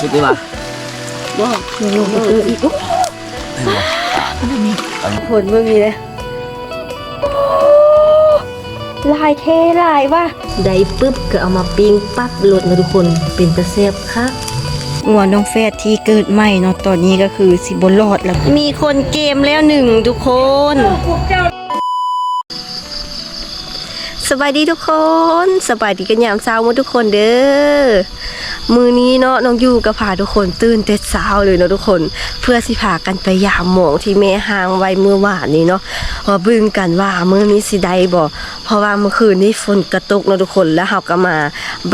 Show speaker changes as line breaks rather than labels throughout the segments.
สุดดีป่ะ
บ่เออเอออีกอุ๊ยผลมึงนี่เลยลายเทลายว่ะได้ปุ๊บก็เอามาปิ้งปั๊บลดนะทุกคนเป็นตะเซบค่ะงัวน้องแฟดที่เกิดใหม่เนาะตอนนี้ก็คือสิบรอดแล้ว มีคนเกมแล้วหนึ่งทุกคน สบายดีทุกคน สบายดีกันยามเช้าหมดทุกคนเด้อ มือนี้เนาะน้องยูก็พาทุกคนตื่นแต่เช้าเลยเนาะทุกคน เพื่อสิพากันไปยามหมองที่แม่หางไว้เมื่อวานนี้เนาะว่าบึงกันว่ามือนี้สิได้บ่เพราะว่าเมื่อคืนนี้ฝนกระตกเนาะทุกคนแล้วเฮาก็มา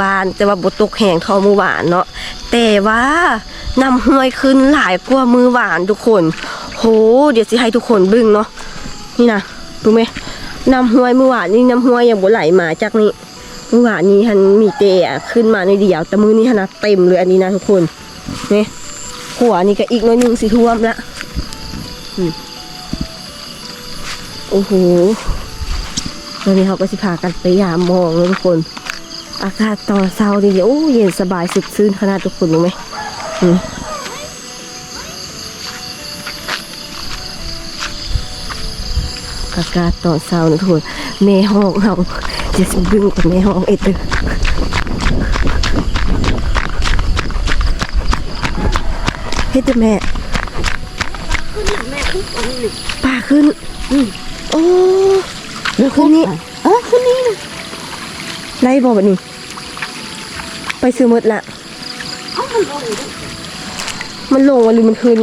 บ้านแต่ว่าบ่ตกแห้งท่าเมื่อวานเนาะแต่ว่าน้ำห้วยขึ้นหลายกว่ามื้อวานทุกคน โห เดี๋ยวสิให้ทุกคนบิ่งเนาะนี่นะดูไหมน้ำห้วยเมื่อวานนี้น้ำห้วยยังบ่ไหลมาจากนี้ มื่อวานนี้ฮันมีเตะขึ้นมาในเดียว แต่มือนี้ฮันนะเต็มเลยอันนี้นะทุกคนนี่หัวนี่ก็อีกน้อยนึงสิท่วมละโอ้โหตอนนี้เขาก็สิพากันไปยามมองเลยทุกคน อากาศตอนเช้านี่เดียวโอ้เย็นสบายสุดซื่นขนาดทุกคนรู้ไหมอืม อากาศตอนเช้านะทุกคนแม่ห้องเราจะสิบึ้งกับแม่ห้องเอ็ดเด้อเฮ็ดเด้อแม่ป่าขึ้นโอ้เดี๋ยวขึ้นนี่เออขึ้นนี่นะไล่บอกแบบนี้ ไปซื้อหมดละมันลงหรือมันขึ้น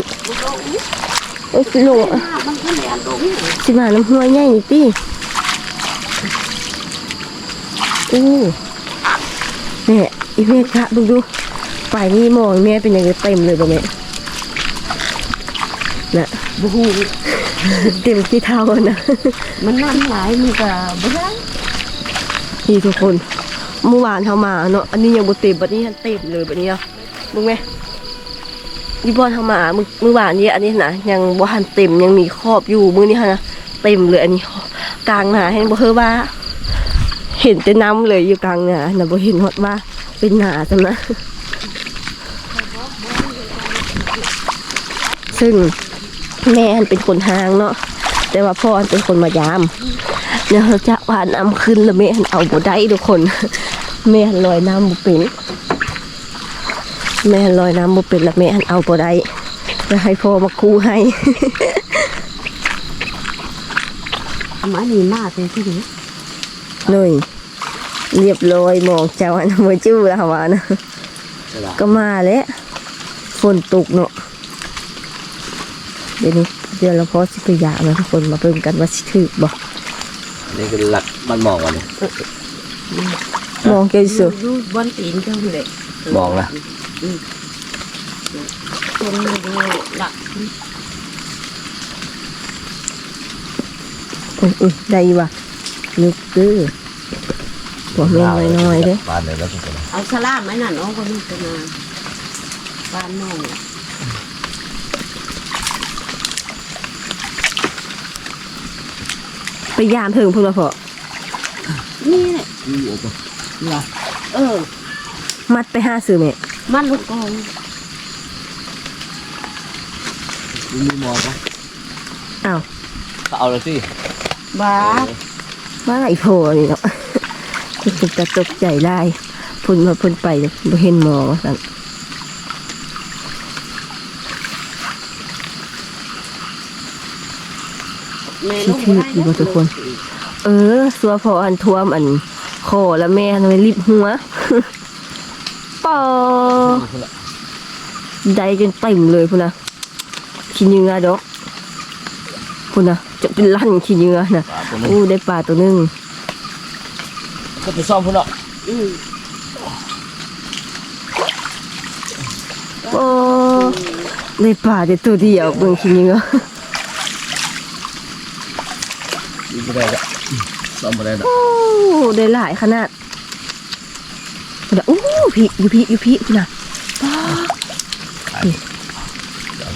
เอ้ยลงอะสิมาน้ำห้วยใหญ่นี่ติโอ้แม่อีแม่คะดูดูไปนี่มองแม่เป็นยังไงเต็มเลยบ่แม่น่ะ
บูฮู
เต็มที่เท้าอะนะ
มันน้ำหลายมันก็บ่ได้
นี่ทุกคนเมื่อวานเขามาเนาะอันนี้ยังบ่เต็มบัดนี้ยังเต็มเลยบัดนี้เนาะมึงไหม ยี่บอลเขามามือมือวานนี้อันนี้นะยังบ่ทันเต็มยังมีครอบอยู่มือนี้ฮะนะเต็มเลยอันนี้ กลางหนาให้บ่เฮอว่า เห็นแต่น้ำเลยอยู่กลางหนาน่ะบ่เห็นฮอดว่าเป็นหนาจังนะซึ่งแม่อันเป็นคนหางเนาะแต่ว่าพ่ออันเป็นคนมายามเดี๋ยวเราจะหวานน้ำขึ้นแล้วแม่หันเอาบ่ได้ทุกคนแม่หันลอยน้ำบ่เป็น แม่หันลอยน้ำบ่เป็นแล้วแม่หันเอาบ่ได้จะให้พ่อมาคู่ให้
เอามานี่มาเป็นที่นี่
หน่อยเรียบร้อยมองเจ้าอันมาจู้แล้วค่ะว่านะ
ใช่ป่ะ
ก็มาแล้วฝนตกเนาะเดี๋ยวนี้เดี๋ยวเราพอสิพยายามนะทุกคนมาเบิ่งกันว่าสิถึกบ่
นี่คือหลักมันมองวันนี้
มองเกี่ยวสุ
อยู่บนตีนเจ้าเลย
มองนะ
คนมันดูหลัก
อุ้ยได้ว่ะลึกเด้อบอกแม่น้อยๆเด้อ
บ้านเลยแล้วทุกคน
เอาสลามไว้นั่นเอาคนนี้จะมาบ้านน้อง
ไปยามถึงพุ่นละพอ
นี่แหละ
นี่โอ้โห
เออ
มัดไปห้าซื้อแม่
มันลูกกอง
มีมองปะ
อ้าว
ก็เอาเลยสิ
บ้า
ว่าไอ้โพนี่เนาะคุณจะตกใจได้พุ่นมาพุ่นไปบ่เห็นหมอว่าซั่น
แม่
คิ
ลู
ด
ก
ถึกอยู่บ่ทุกคน เออ สัวพออันท่วมอันคอแล้วแม่ทำไมรีบหัวปอ ได้จนเต็มเลยพุ่นนะขี้เหงื่อดอกพุ่นนะจะเป็นลั่นขี้เหงื่อนะ
ปลาตัวนึง
อู้ได้ปลาตัวหนึง
ก็ไปซ่อมพุ่นเนาะ
อืม
โอ้ได้ปลาแต่ตัวเดียวเบิ่งขี้เหงื่อ
ยิงไม่ได้ละซ่อมไม่ได้ละ
โอ้ได้หลายขนาดพุ่นนะอู้พี่อยู่พี่อยู่พี่พุ่นนะ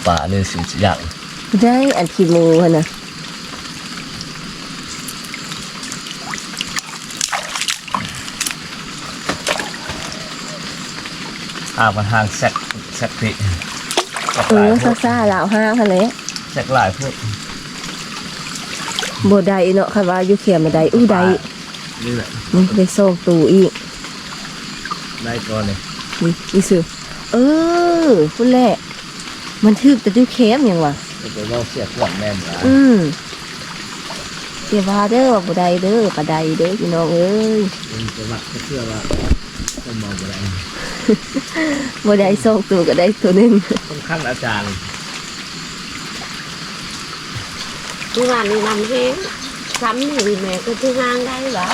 ปลาเนี่ยสิอย่าง
ได้อันขี้หมูหั่นนะ
อ่ามันห่างแซกแซกติแซก
เอ
หลาย
อ
พว
ซ่ากซ่าๆลาวห้างหั่นแหละ
แซกหลายพวก
บ่ได้เนาะค่ะว่าอยู่เขียมาได้อู้ได้
นี่แหละ
นี่ได้โซกตูอีก
ได้ก่อนเลย
นี่อีสือ เออพุ่นแหละมันทึกแต่ดูเค็มหยังวะ
จะไปว่าเสียขวัญแม่นอะ
อืมเดี๋ยวว่าเด้อว่าบ่ได้เด้อปลาได้เด้อพี่น้องเอ้ย
มันจะหลักก็เชื่อว่าต้องมองอะไร
บ่ได้โซกตูก็ได้ตัวหนึง
ต้องขั้นอาจารย์
ทุกวันนี้นำแห้งซ้ำนี่แม่ก็ที่ห้างได้หรอ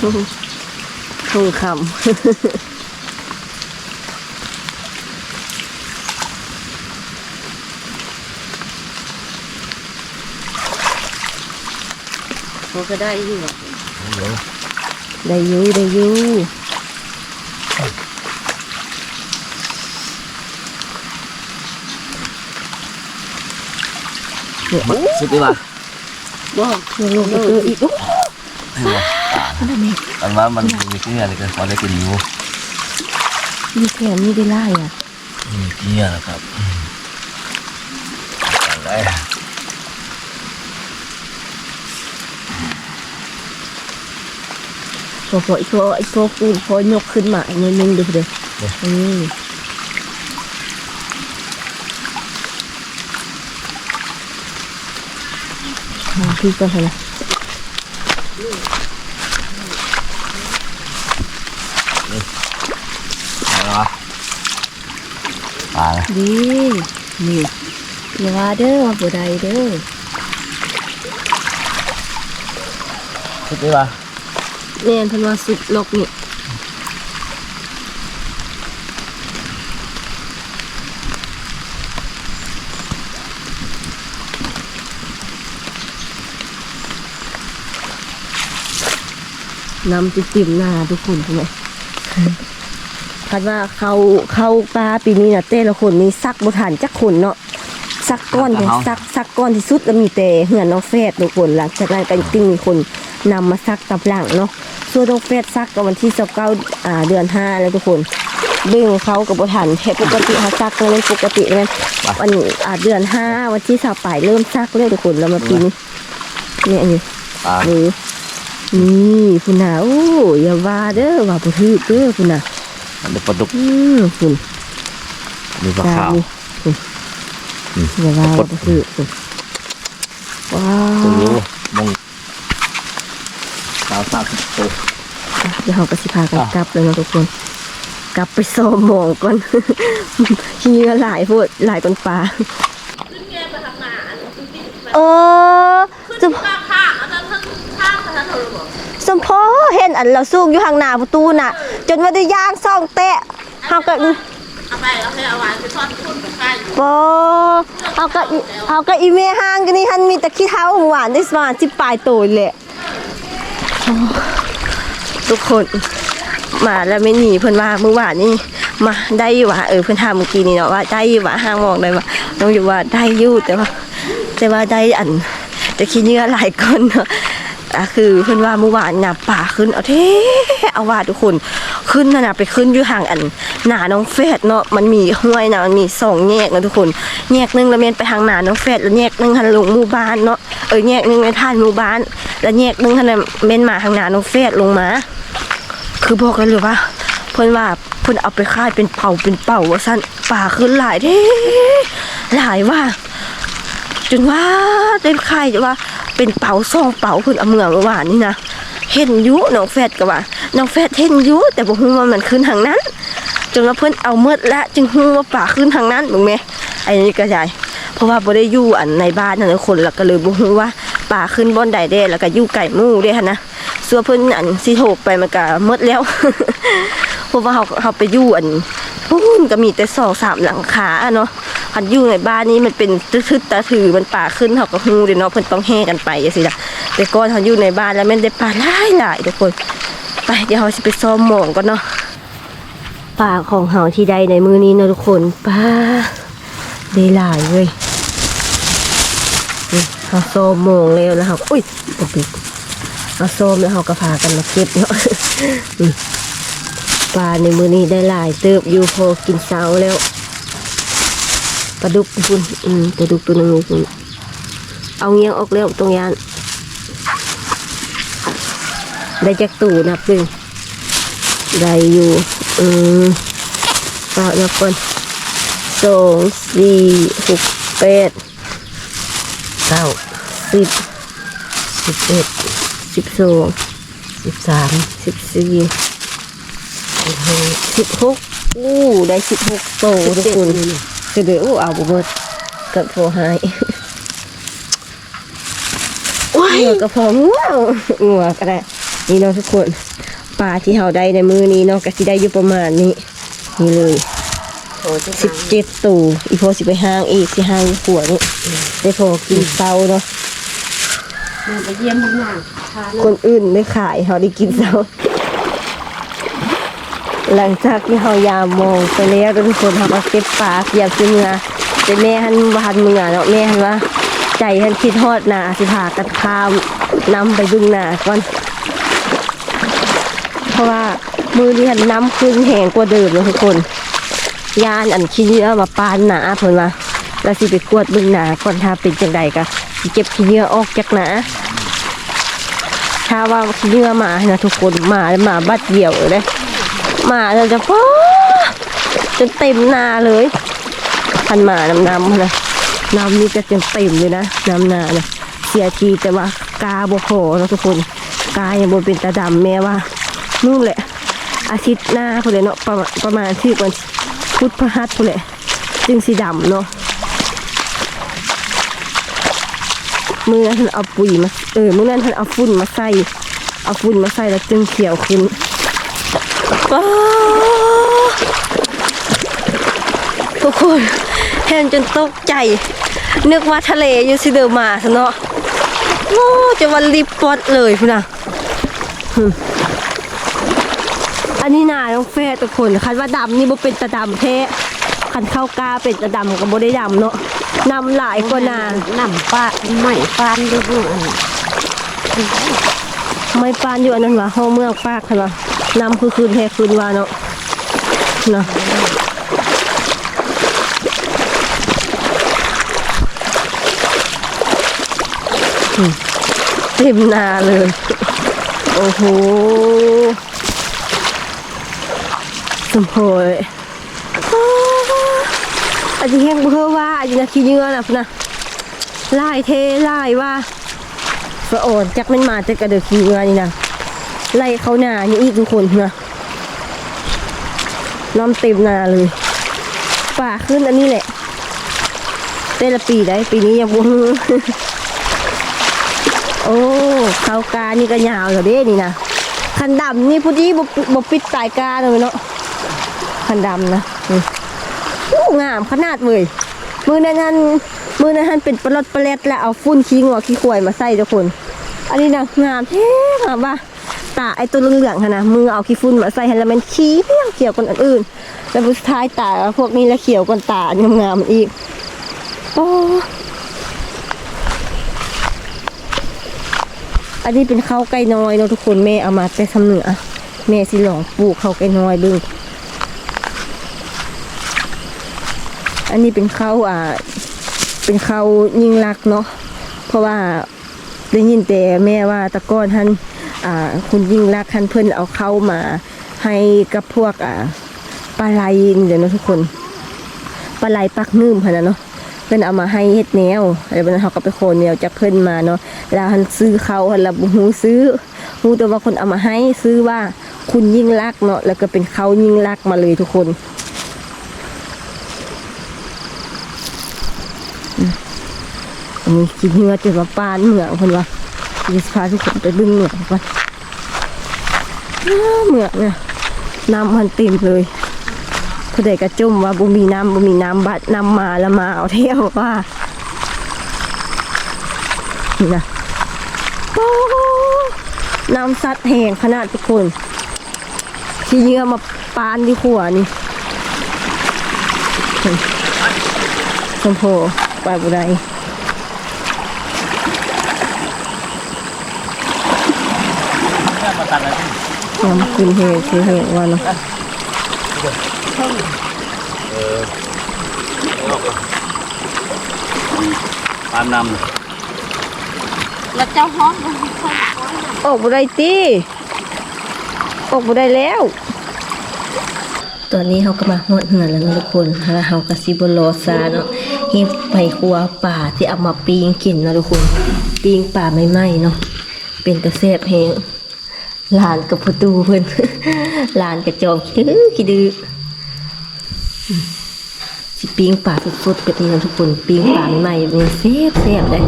ทองคำ
เขาก็ได้อยู่หรอก
เดี๋ยว
ได้อยู่ได้อยู่
มาสุดดีป่ะ
บอก
ลงลงไปเจออีกโอ้
ให้บ อกอันว่ามันมีเกลืออะไรกันพอได้กินอยู่
มีแขนมีได้ไล่อะ
มีเกลือนะครับกันได้
พอพอไอ้พอไอ้พอกูพอยกขึ้นมาอีกหนิดนึงเดี๋ยวเดี๋ยวอืมมาพี่ก่อนเถอะนะ
อะไรวะ ปลาละ
ดีนี่อย่าว่าเด้อว่าบ่ได้เด้อ
สุดดีป่ะ
แม่นเพิ่นว่าสุดลกนี่น้ำติ่มๆหน้าทุกคนทำไม คัดว่าเขาเขาปลาปีนี้น่ะเต้ละคนนี่ซักบ่ทันจักคนเนาะซักก้อนเดียวซักซักก้อนที่สุดแล้วมีแต่เหือนน้องแฟดทุกคนหลังจากนั้นก็จึงมีคนนำมาซักกับหลังเนาะส่วนน้องแฟดซักก็วันที่29อ่าเดือนห้าแล้วทุกคนเบ่งเขากับบ่ทันแค่ปกติเขาซักแล้วมันปกติเลยวันอ่าเดือนห้าวันที่สาวปลายเริ่มซักเลยทุกคนแล้วมาปีนี้เนี่ยอันนี้
ปลา
นี่นี่คุณน่ะโอ้อย่าว่าเด้อว่าบ่ถือเด้อคุณน่ะ
อันนี้ปลาดุก
อืมคุณ
อันนี้ปลา
ตา
ขาว
นี่คุณ
อืม
อย่าว่าว่าบ่ถือคุณว้า
ตัวนี้
ว
มงสาวสามสิบตัว
เดี๋ยวเราก็สิพากัน
อะ
กลับเลยนะทุกคน กลับไปซ้อมหมองก่อนขี้เหงื่อหลายโพดหลายกว่าปลาเออจะสมพอเห็นอันเราสู้อยู่ข้างหน้าประตูน่ะ จนว่าได้ย่างซ่องเตะเฮาก็
เอาไปเอาให้เอาหวานไปทอดคุกับข้าวอยู่
ปอเฮาก็เฮาก็อีเมห้างกันนี่หันมีแต่ขี้เท้าหวานได้ประมาณ10ปลายตเลยแหละทุกคนมาแล้วไม่หนีเพิ่นว่าเมื่อวานนี่มาได้อยู่ว่าเออเพิ่นถามเมื่อกี้นี่เนาะว่าได้อยู่ว่าห้างมองได้ว่าน้องอยู่ว่าได้อยู่แต่ว่า แต่ว่าได้อันจะคิดเนื้อหลายคนเนาะอะคือเพิ่นว่าเมื่อวานน่ะป่าขึ้นเอาเท่เอาว่าทุกคน ขึ้นนะนะไปขึ้นอยู่ห่างอัน หนาน้องเฟดเนาะมันมีห้วยนะมันมีสองแยกนะทุกคนแยกหนึงล้วเมนไปทางหนาน้องเฟดแล้วแยกหนึงหันลงหมู่บ้านเนาะเออแยกหนึงไปท่านหมู่บ้าน แล้วแยกหนึงหันน่ะเมนมาทางหนาน้องเฟดลงมา คือบอกกันเลยว่าเพิ่นว่าเพิ่นเอาไปค่ายเป็นเป่าเป็นเป่าว่าสั้นป่าขึ้นหลายเด้หลายว่าจนว่าได้ค่ายจะว่าเป็นเป่าซองเป่าเพิ่นเอาเมืองเมื่อวานนี่นะ เห็นยุน้องแฟดก็ว่าน้องแฟดเห็นยุแต่บ่ฮู้ว่ามันขึ้นทางนั้นจนว่าเพิ่นเอาเมดละจึงฮู้ว่าป่าขึ้นทางนั้นมึงแม่ไอ้นี่ก็ใหญ่เพราะว่าบ่ได้อยู่อันในบ้านนั่นคนแล้วก็เลยบ่ฮู้ว่าป่าขึ้นบ่อนใดเด้แล้วก็อยู่ไก่มู่ด้หั่นนะส่วนเพิ่นอันสิโทรไปมันก็หมดแล้วเพราะว่าเขาเขาไปอยู่อันพูนก็มีแต่สองสามหลังคาเนาะคันอยู่ในบ้านนี้มันเป็นทึดตาถือมันป่าขึ้นเขาก็ฮู้เด้เนาะเพิ่นต้องแห่กันไปจังซี่ล่ะ แต่ก่อนเขาอยู่ในบ้านแล้วแม่นได้ป่าหลายหลายทุกคน ไปเดี๋ยวเราสิไปซ้อมหมองก่อนเนาะป่าของเฮาที่ใดในมือนี้นะทุกคนป่าได้หลายเว้ยเขาซ้อมหมองแล้วแล้วเขาอุ้ยตกไปเอาส้มแล้วเขาก็พากันมาเก็บเนาะปลาในมือนี้ได้หลายเติบอยู่พอกินเช้าแล้วปลาดุกคุณอืมปลาดุกตัวหนึงคุณเอาเงี้ยงออกแล้วตรงยาน ได้จากตู่นับหนึ่งได้อยู่อืมก็นับก่อนสองสี่หกแปดเก้าสิบสิบเอ็ดสิบสองสิบสามสิบสี่สิบห้าสิบหกอู้ได้สิบหกโตทุกคนคือเดี๋ยวอู้เอาบุเบิดเกับโทรหายเหงื่อก็พอง่วงงัวก็ได้ นี่เนาะทุกคนปลาที่เราได้ในมือนี้เนาะก็สิได้อยู่ประมาณนี้ นี่เลย
โอ้ที่
สิบเจ็ดตู่อีโพสิไปห้างอีกสิห้างขวนี่ได้พอกินเซาเนาะ
มาไปเยี่ยมพวกนางทาน
คนอื่นได้ขายเขาได้กินเซาหลังจากที่เขายามมองไปแล้วทุกคนเขาก็เก็บปลาเกียบซื้อเมือแต่แม่หันบานเมือเนาะแม่หันว่า ใจหันคิดฮอดหนาสิพากันข้ามนำไปบึงหนาก่อนเพ ราะว่ามือนี้หันน้ำขึ้นแหงกว่าเดิมเลยทุกคนยานอันขี้เหยื่อมาปานหนาเพิ่นว่าแล้วสิไปกวดบึงหนาก่อนถ้าเป็นจังใดก็สิเก็บขี้เหยื่อออกจากหนาถ้าว่าขี้เหยื่อมานะทุกคนมาแล้วมาบัดเดี่ยวเลยมาเราจะป้อจนเต็มนาเลยพันมาน้ำน้ำนะน้ำนี่ก็จนเต็มเลยนะน้ำนานะเสียทีแต่ว่ากาบพอนะทุกคนกายังบนเป็นตาดำแม่ว่า นู่นแหละอาทิตย์หน้าพุ่นเลยเนาะประมาณประมาณที่วันพุธพฤหัสพุ่นเลยจึงสีดำเนาะมือนั้นท่านเอาปุ๋ยมาเออมือนั้นท่านเอาฝุ่นมาใส่เอาฝุ่นมาใส่แล้วจึงเขียวขึ้นว้าวทุกคนเห็นจนตกใจ นึกว่าทะเลอยู่ซิเดอร์มาซะเนาะโอ้จะวันรีบปอดเลยพุ่นน่ะอั นนี้นาน้องเฟทุกคนคันว่าดำนี่บ่เป็นตาดำแท้คันเข้ากาเป็นตาดำก็บ่ได้ดำเนาะนำหลายกว่านา
น้ำปลาใหม่ปานด้วยพวกอัน
ไม่ปานอยู่อันนั้นว่าห้องเมืองปากคันว่านำคือคืนแท้คืนว่าเนาะเนาะอืมเต็มนาเลย โอ้โห มโพยอ้าวอันนี้แห้งเพื่อว่าอันนี้นะขี้เหงื่อนะพนะลายเทลายว่าสะอนจักมันมาจากกระเดือกขี้เหงื่อนี่นะไล่เขาหนานี่อีกทุกคนนะน้ำเต็มนาเลยป่าขึ้นอันนี้แหละแต่ละปีได้ปีนี้ยังบ่ฮือโอ้เขากานี่ก็ยาวอยู่เด้นี่นะคันดำนี่พุดีบบบปิดสายกาเลยเนาะ คันดำนะงามขนาดเว้ยมือนั้นท่านมือนั้นท่านเป็นปลดปลเล็ดแล้วเอาฟุ้นขี้งัวขี้ควายมาใส่ทุกคน อันนี้นะงามแท้งามว่ะตาไอตัวเหลืองๆค่ะนะมือเอาขี้ฟุ้นมาใส่ให้แล้วมันขี้เขียวเขียวกว่าอันอื่น แล้วสุดท้ายตาพวกนี้แล้วเขียวกว่าตาอันงามๆอีกโอ้อันนี้เป็นข้าวไก่น้อยเนาะทุกคนแม่เอามาแต่ทำเหนือแม่สิลองปลูกข้าวไก่น้อยเบึง อันนี้เป็นเขาอ่า เป็นเขายิ่งรักเนาะ เพราะว่าได้ยินแต่แม่ว่าตะก้อนท่านอ่า คุณยิ่งรักท่านเพิ่อนเอาเขามาให้กับพวกอ่าปลาไหลนี่เดี๋ยวเนาะทุกคนปลาไหลปักนึ่มค่ะนะเนาะเพิ่อนเอามาให้เฮ็ดแนวแล้วมันเขาก็ไปโคนแนวจากเพิ่นมาเนาะแล้วหันซื้อเขาหันละหูซื้อฮู้แต่ว่าคนเอามาให้ซื้อว่าคุณยิ่งรักเนาะแล้วก็เป็นเขายิ่งรักมาเลยทุกคนอืม อันนี้กินเนื้อจนว่าปานเหมืองเพิ่นว่าจะพาทุกคนไปเบึงเหมืองก่อนเหมืองเนี่ยน้ำมันเต็มเลยผู้ใดกระจุ่มว่าบุมีน้ำบุมีน้ำบัดน้ำมาแล้วมาเอาเที่ยวว่านี่นะน้ำซัดแห้งขนาดทุกคน ที่เยื่อมาปานที่ขัวนี่ชมโพไปบุได น้ำขึ้นเหตุคือเหตุว่าเนาะ
ปานน
แล้วเจ้าห้องมันมีคน
ออกบ่ได้ติออกบ่ได้แล้วตอนนี้เขาก็มาฮอดเหือนแล้วนะทุกคนแล้วเขาก็สิบ่รอซาเนาะเฮ็ดไปครัวป่าที่เอามาปิ้งกินนะทุกคนปิ้งป่าใหม่ๆเนาะเป็นตะแซบแฮง หลานกับประตูเพิ่นหลานกับจอมขี้ดื้อขี้ดื้อสิปิ้งป่าสดๆแบบนี้นะทุกคนปิ้งป่าใหม่ๆมันแซ่บแซ่บเลย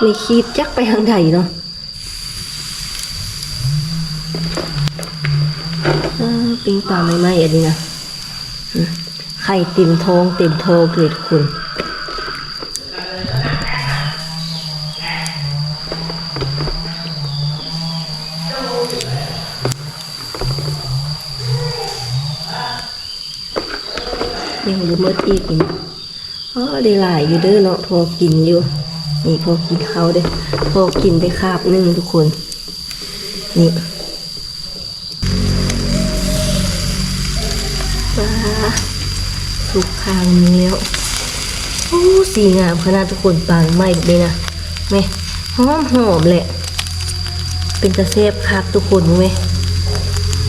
ไม่คิดจักไปทางใดเนาะปิงปลาไม่ไหมอันนี้นะ ไข่เต็มทองเต็มท้องเลยทุกคนยังบ่หมดอีกนี่อ๋อได้หลายอยู่เด้อเนาะพอกินอยู่ นี่พอกินเขาเด้อพอกินได้คาบนึงทุกคน นี่ปลา สุกคางนี้แล้วโอ้สีงามขนาดทุกคนปลาไหมแบบนี้นะแม่หอมหอมแหละ เป็นตะเซฟคักทุกคนไหม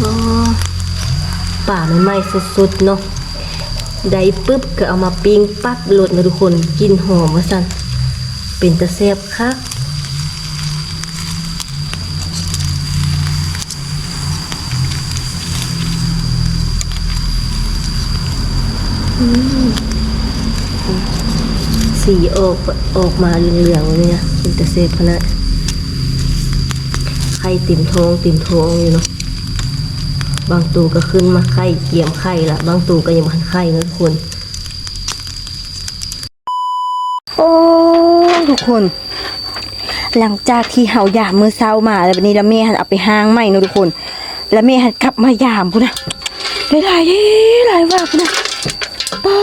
อ๋อป่าใหม่ๆสดๆเนาะได้ปุ๊บก็เอามาปิ้งปั๊บโหลดนะทุกคนกินหอมมาสันเป็นตะเซบคักอืม สีออกออกมาเหลืองๆเลยนะเป็นตะเซบขนาดไข่ติ่มทองติ่มทองอยู่เนาะบางตูก็ขึ้นมาไข่เกี่ยมไข่ละบางตูก็ยังมันไข่นะทุกคน โอ้ทุกคน หลังจากที่เฮายามมือเช้ามาแล้ววันนี้แล้วแม่หันเอาไปห้างใหม่นะทุกคนแล้วแม่หันกลับมายามพุ่นนะหลายเด้หลายว่าพุ่นนะป้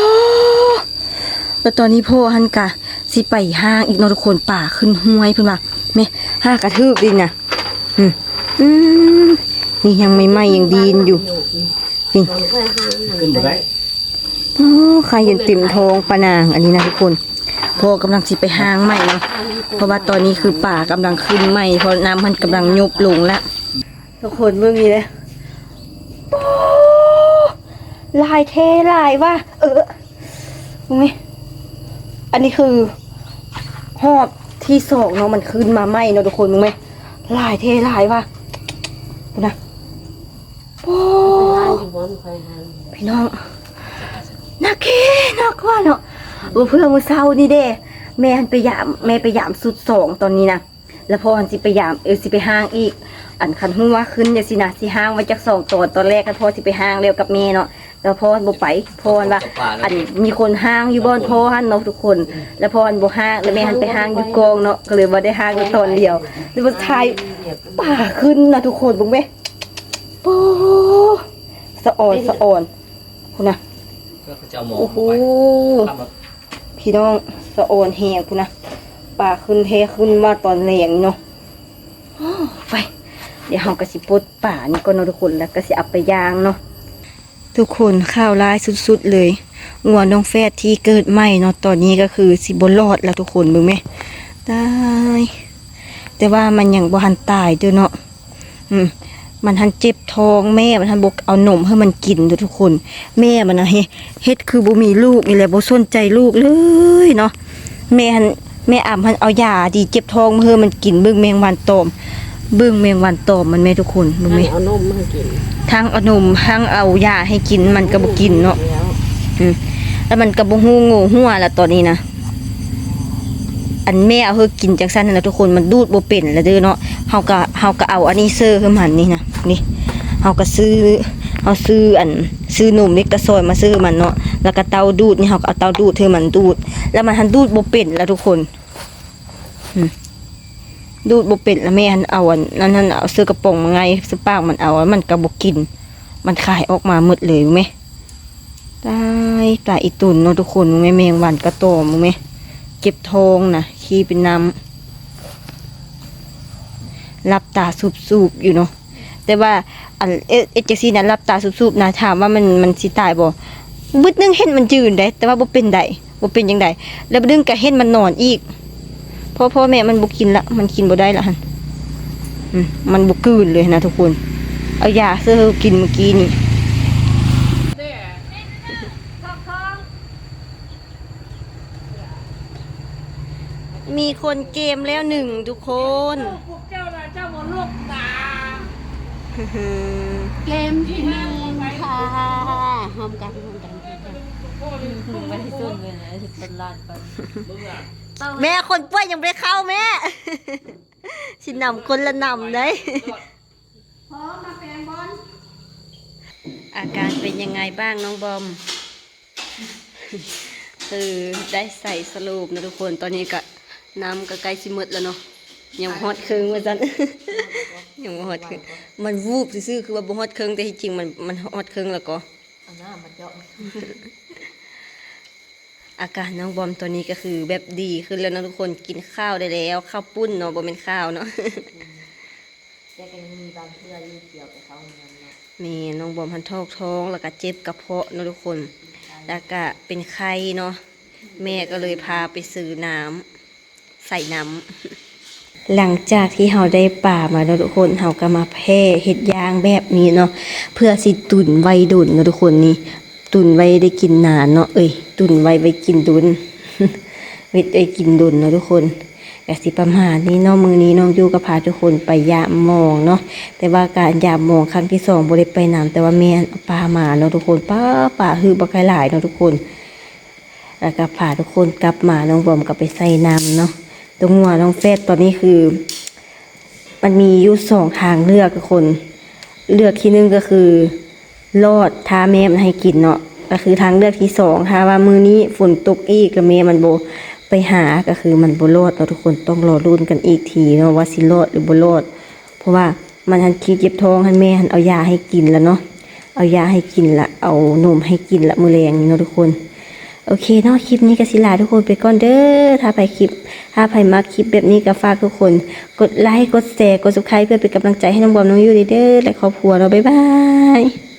แล้วตอนนี้พ่อหันกะสิไปห้างอีกเนอะทุกคนป่าขึ้นห้วยพุ่นว่าแม่ห้ากระทืบดินนะอืมอืมนี่ยังไม่ไหม้ยังดีนอยู่นี่ำ
ขึ้นไปได้
โอ้ใครยันติ่มทองปะนางอันนี้นะทุกคนพ่อกำลังสิไปห้างใหม่เนาะเพราะว่าตอนนี้คือป่ากำลังขึ้นใหม่เพราะน้ำมันกำลังยุบลงแล้วทุกคนเมื่อกี้เลยโอ้ลายเทลายว่า เออมึงนี่ อันนี้คือหอบที่สองเนาะมันขึ้นมาใหมเนาะทุกคนมึงไหมลายเทลายว่าดูนะโอ้พี่น้องนักเคนักว่าเนาะว่าเพื่อมือเศร้านี่เด้แม่หันไปยามแม่ไปยามสุดสองตอนนี้นะแล้วพอหันสิไปยามเออสิไปห้างอีก อันคันหัวขึ้นเดี๋ยวสินะสิห้างไว้จากสองตอนตอนแรกกันพอสิไปห้างเร็วกับแม่เนาะ แล้วพอบ่ไปพอว่าอันมีคนห้างอยู่บ้านพอหันเนาะทุกคน แล้วพอหันบ่ห้างแล้วแม่หันไปห้างอยู่กองเนาะก็เลยบ่ได้ห้างอยู่ตอนเดียวแล้วบ่ทายป่าขึ้นนะทุกคนบุ้งไหมโอ้สะอ่อนสะอ่อนคุณนะ
ก็จะเอาหมอ
โอ้โห
ไป
พี่น้องสะโอนแหงคุณนะป่าขึ้นเทขึ้นมาตอนแรงเนาะอ้อไป เดี๋ยวเรากระสิปลดป่านี่ก็เนาะทุกคนแล้วก็สิเอาไปย่างเนาะ ทุกคนข้าวร้ายสุดๆเลยงัวน้องแฟดที่เกิดใหม่เนาะตอนนี้ก็คือสิบนรอดแล้วทุกคนมึงไหมตายแต่ว่ามันยังบ่ทันตายเด้อเนาะอืมมันทันเจ็บท้องแม่มันทันบกเอานมให้มันกินเด้อทุกคน แม่มันนะเฮเฮ็ดคือบ่มีลูกนี่แหละบ่สนใจลูกเลยเนาะแม่หันแม่อ่ำหันเอายาดีเจ็บท้องมาให้มันกินเบิ่งแมงวันตอม บิ่งแมงวันตอมมันแม่ทุกคนเบิ่งแม่
เอานมมากิน
ทั้งเอานมทั้งเอายาให้กินมันก็บ่กินเนาะ
แล้ว
อืมแล้วมันก็บ่ฮู้โง่หัวแล้วตอนนี้นะอันแม่เอาเฮากินจังซั่นนั่นแหละทุกคนมันดูดบ่เป็นแล้วเด้อเนาะเฮาก็เฮาก็เอาอันนี้เซอร์ให้มันนี่นะนี่เฮาก็ซื้อเฮาซื้ออันซื้อนมเล็กตะซอยมาซื้อมันเนาะแล้วก็เตาดูดนี่เฮาก็เอาเตาดูดให้มันดูด แล้วมันหันดูดบ่เป็นแล้วทุกคนอืม ดูดบ่เป็นแล้วแม่หันเอาอันนั้นนั่นเอาซื้อกระป๋องมาไงซื้อปากมันเอาแล้วมันก็บ่กิน มันขายออกมาหมดเลยรู้ไหมได้ปลาอีตุนเนาะทุกคนมึงแม่แมงวันกระโตมมึงแม่เก็บทองนะขี้เป็นน้ำรับตาสูบๆอยู่เนาะแต่ว่าอันเอเอเจกซี่นั้นรับตาสูบๆนะถามว่ามันมันสิตายบ่บึดนึงเห็นมันยืนได้แต่ว่าบ่เป็นไดบ่เป็นจังไดแล้วบึดนึงก็เห็นมันนอนอีก ราะพ่อแม่มันบ่กินละมันกินบ่ได้ละหั่นอืมมันบ่กลืนเลยนะทุกคน เอายาเสื้อกินเมื่อกี้นี่มีคนเกมแล้วหนึ่งทุกคน
พวกเจ้าน่ะเจ้ามันลูกตา
เกมที่หนึ่งค่ะหอมกันหอมกันหอมกัน
แม่คนป่วยยังไม่ได้เข้าแม่ สินำคนละนำเลยอาการเป็นยังไงบ้างน้องบอม คือได้ใส่สรูปนะทุกคนตอนนี้ก็น้ำก็ใกล้สิหมดแล้วเนาะยังบ่ฮอดครึ่งว่าจันยังบ่ฮอดครึ่งมันวูบซื่อๆคือว่าบ่ฮอดครึ่งแต่ที่จริงมันมันฮอดครึ่งแล้วก็อาการน้องบอมตัวนี้ก็คือแบบดีขึ้นแล้วนะทุกคนกินข้าวได้แล้วข้าวปุ้นเนาะบ่เป็นข้าวเนาะ
แต่ก็ยังมีบางเพื่อที่เกี่ยวกับเขาเหมือนกันเนาะ
แม่น้องบอมพันทอกท้องแล้วก็เจ็บกระเพาะเนาะทุกคน แล้วก็เป็นไข้เนาะแม่ก็เลยพาไปซื้อน้ำใส่น้ำหลังจากที่เราได้ป่ามาเนาะทุกคนเราก็มาแพ่เห็ดยางแบบนี้เนาะเพื่อสิตุนไว้ดุนเนาะทุกคนนี่ ตุนไว้ได้กินนานเนาะเอ้ยตุนไว้ไว้กินดุนไว้ได้กินดุนเนาะทุกคนแต่สิประมาณนี้เนาะมือนี้น้องยูกับพาทุกคนไปยามมองเนาะแต่ว่าการยามมองครั้งที่สองบ่ได้ไปนำแต่ว่าแม่ปลามาเนาะทุกคนป้าป่าฮือบักหลายเนาะทุกคนแล้วก็พาทุกคนกลับมาน้องบอมก็ไปใส่น้ำเนาะตรงหัวน้องเฟสตอนนี้คือ มันมีอยู่สองทางเลือกทุกคน เลือกที่หนึ่งก็คือ รอดทาแม่มันให้กินเนาะก็คือทางเลือกที่สองถ้าว่ามือนี้ฝนตกอีกกับแม่มันโบไปหาก็คือมันโบรอดเนาทุกคนต้องรอรุ่นกันอีกทีเนาะว่าสิรอดหรือโบรอด เพราะว่ามันทันคิดเจ็บท้องให้แม่หันเอายาให้กินแล้วเนาะเอายาให้กินละเอานมให้กินละมือแรงนี่เนาะทุกคน โอเคเนาะคลิปนี้ก็สิลาทุกคนไปก่อนเด้อถ้าไปคลิป ถ้าใครมาคลิปแบบนี้ก็ฝากทุกคน กดไลค์กดแชร์กด subscribe เพื่อเป็นกำลังใจให้น้องบอมน้องยูดีเด้อและครอบครัวเราบ๊ายบาย